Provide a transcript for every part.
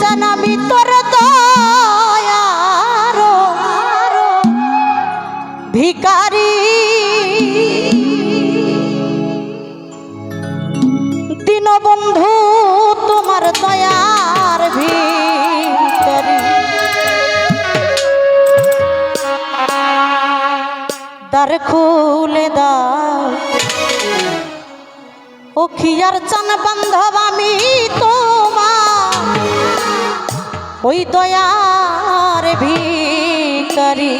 জানা ভিতর দয়ারো ভিকারি দীনবন্ধু, তোমার দয়ার ভিকারি দ্বার খুলে দাও। ও খিয়ার চান বান্ধব, আমি তোমার ওই দয়ার ভিকারী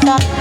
Stop.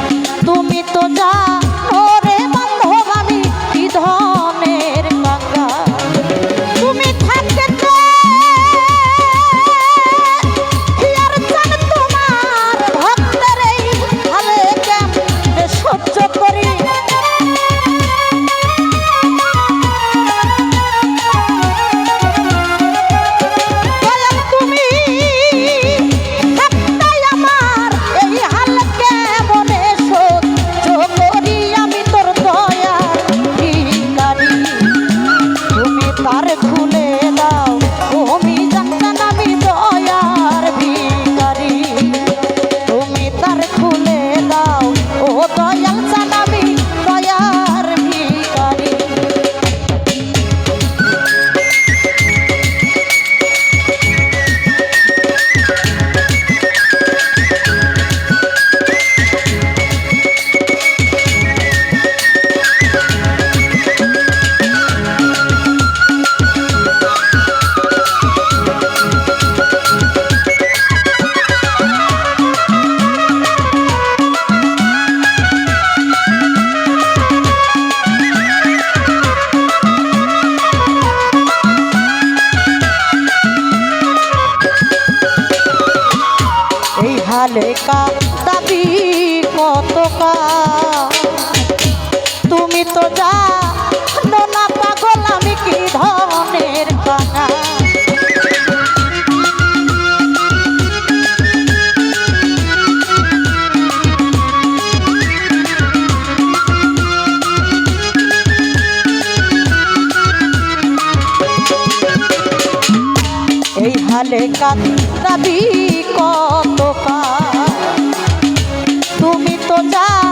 বলে কাঁদাবি কত তুমি তো যা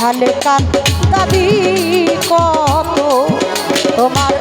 হালকান দাবি কত? তোমার